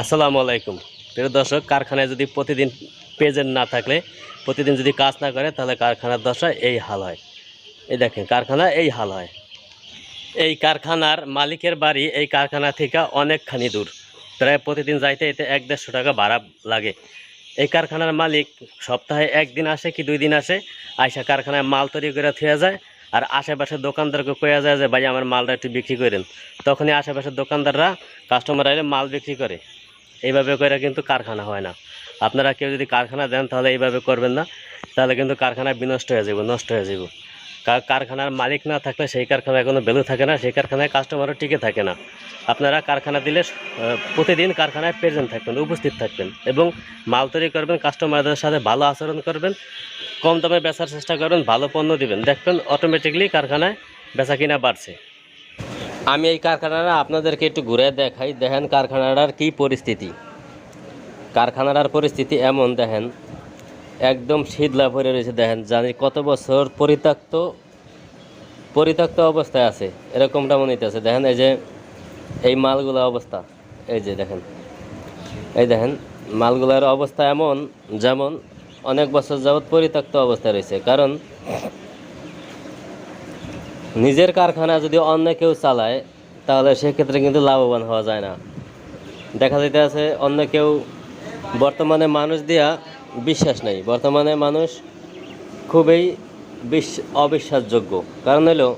আসসালামু আলাইকুম। প্রিয় দর্শক, কারখানায় যদি প্রতিদিন পেজেন্ট না থাকলে, প্রতিদিন যদি কাজ না করে, তাহলে কারখানার দশা এই হাল হয়। এই দেখেন, কারখানা এই হাল হয়। এই কারখানার মালিকের বাড়ি এই কারখানা থেকে অনেকখানি দূর। প্রায় প্রতিদিন যাইতে এতে এক দেড়শো টাকা ভাড়া লাগে। এই কারখানার মালিক সপ্তাহে একদিন আসে কি দুই দিন আসে, আইসা কারখানায় মাল তৈরি করে থুয়ে যায়। আর আশেপাশের দোকানদারকে কয়া যায় যে, ভাই, আমার মালটা একটু বিক্রি করেন। তখনই আশেপাশের দোকানদাররা, কাস্টমার এলে মাল বিক্রি করে। এইভাবে করে কিন্তু কারখানা হয় না। আপনারা কেউ যদি কারখানা দেন, তাহলে এইভাবে করবেন না। তাহলে কিন্তু কারখানা বিনষ্ট হয়ে যাব নষ্ট হয়ে যাব কারখানার মালিক না থাকলে সেই কারখানায় কোনো ভ্যালু থাকে না, সেই কারখানায় কাস্টমারও টিকে থাকে না। আপনারা কারখানা দিলে প্রতিদিন কারখানায় প্রেজেন্ট থাকবেন, উপস্থিত থাকবেন এবং মাল তৈরি করবেন কাস্টমারদের সাথে ভালো আচরণ করবেন, কম দামে বেচার চেষ্টা করবেন, ভালো পণ্য দিবেন। দেখবেন অটোমেটিকলি কারখানায় বেচা কিনা বাড়ছে। আমি এই কারখানাটা আপনাদেরকে একটু ঘুরে দেখাই। দেখেন কারখানাটার কি পরিস্থিতি। কারখানাটার পরিস্থিতি এমন, দেখেন। একদম শীতলা ভরে রয়েছে, দেখেন। জানি কত বছর পরিত্যক্ত পরিত্যক্ত অবস্থায় আছে। এরকমটা মনে হইতেছে। দেখেন, এই যে, এই মালগুলো অবস্থা। এই যে, দেখেন। এই দেখেন, মালগুলার অবস্থা এমন, যেমন অনেক বছর যাবৎ পরিত্যক্ত অবস্থায় রয়েছে। কারণ নিজের কারখানা যদি অন্য কেউ চালায়, তাহলে সেক্ষেত্রে কিন্তু লাভবান হওয়া যায় না। দেখা যাইতে আছে, অন্য কেউ বর্তমানে মানুষ দিয়া বিশ্বাস নেই। বর্তমানে মানুষ খুবই বিশ, অবিশ্বাসযোগ্য। কারণ হলো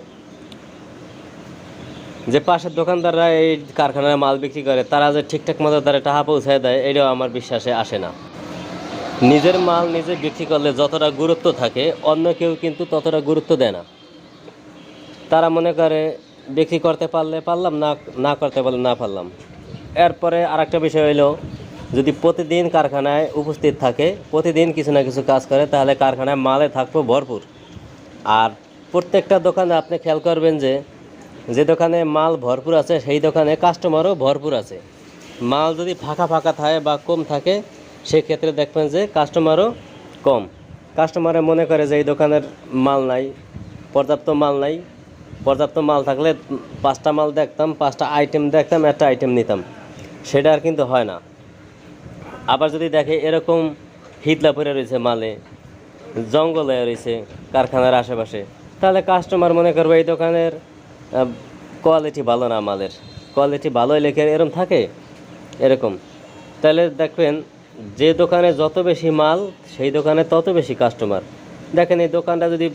যে পাশের দোকানদাররা এই কারখানায় মাল বিক্রি করে, তারা যে ঠিকঠাক মতো তারা টাকা পৌঁছায় দেয়, এটাও আমার বিশ্বাসে আসে না। নিজের মাল নিজে বিক্রি করলে যতটা গুরুত্ব থাকে, অন্য কেউ কিন্তু ততটা গুরুত্ব দেয় না। তারা মনে করে, বিক্রি করতে পারলে পারলাম, না না করতে পারলে না পারলাম। এরপরে আরেকটা বিষয় হইল, যদি প্রতিদিন কারখানায় উপস্থিত থাকে, প্রতিদিন কিছু না কিছু কাজ করে, তাহলে কারখানায় মালে থাকব ভরপুর। আর প্রত্যেকটা দোকানে আপনি খেয়াল করবেন যে যে দোকানে মাল ভরপুর আছে, সেই দোকানে কাস্টমারও ভরপুর আছে। মাল যদি ফাঁকা ফাঁকা থাকে বা কম থাকে, সেক্ষেত্রে দেখবেন যে কাস্টমারও কম। কাস্টমারে মনে করে যে এই দোকানের মাল নাই, পর্যাপ্ত মাল নাই পর্যাপ্ত মাল থাকলে পাঁচটা মাল দেখতাম, পাঁচটা আইটেম দেখতাম, একটা আইটেম নিতাম। সেটা আর কিন্তু হয় না। আবার যদি দেখে এরকম হিতলা পরে রয়েছে মালে, জঙ্গল রয়েছে কারখানার আশেপাশে, তাহলে কাস্টমার মনে করবে এই দোকানের কোয়ালিটি ভালো না মালের। কোয়ালিটি ভালোই লেখে, এরকম থাকে? এরকম। তাহলে দেখবেন, যে দোকানে যত বেশি মাল, সেই দোকানে তত বেশি কাস্টমার দেখেন এই দোকানটা যদি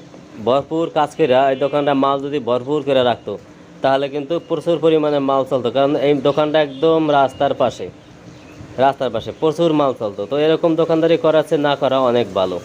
ভরপুর কাজ করে এই দোকানটা মাল যদি ভরপুর করে রাখতো, তাহলে কিন্তু প্রচুর পরিমাণে মাল চলতো। কারণ এই দোকানটা একদম রাস্তার পাশে রাস্তার পাশে প্রচুর মাল চলতো। তো এরকম দোকানদারি করাচ্ছে না করা অনেক ভালো।